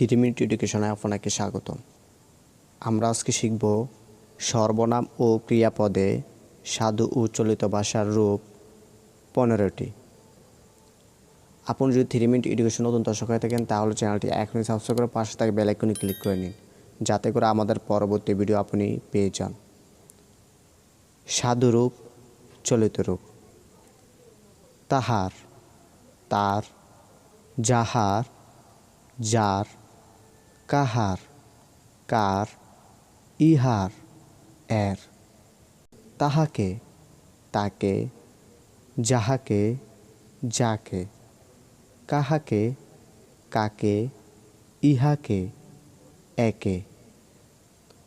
Three minute এডুকেশনে আপনাকে স্বাগতম। আমরা আজকে শিখব সর্বনাম ও ক্রিয়াপদে সাধু ও চলিত ভাষার রূপ পনেরোটি। আপনি যদি থ্রি মিনিট এডুকেশন নতুন দর্শক হয়ে থাকেন, তাহলে চ্যানেলটি এখনই সাবস্ক্রাইব করে পাশে থাকে বেল আইকনে ক্লিক করে নিন, যাতে করে আমাদের পরবর্তী ভিডিও আপনি পেয়ে যান। সাধুরূপ চলিত রূপ। তাহার, তার, যাহার, যার কাহার, কার, ইহার, এর। তাহাকে, তাকে, যাহাকে, যাকে। কাহাকে, কাকে, ইহাকে, একে।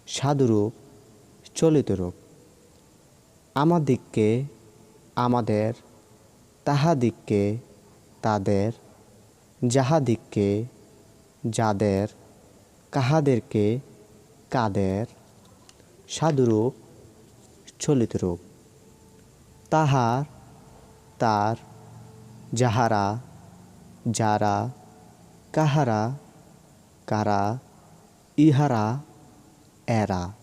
সাধুরূপ চলিত রূপ আমাদিগকে আমাদের, তাহাদিগকে তাদের, যাহাদিগকে যাদের কাহাদেরকে কাদের সাধুরূপ চলিত রূপ, তাহার, তার, যাহারা, যারা, কাহারা, কারা, ইহারা, এরা।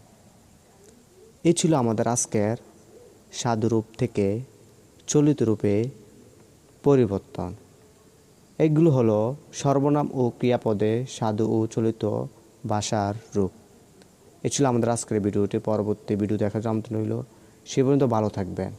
এ ছিল আমাদের আজকের সাধুরূপ থেকে চলিত রূপে পরিবর্তন। এগুলো হলো সর্বনাম ও ক্রিয়াপদে সাধু ও চলিত ভাষার রূপ। এ ছিল আমাদের আজকের ভিডিওটি। পরবর্তী ভিডিও দেখার জানতে রইল। সে পর্যন্ত ভালো থাকবেন।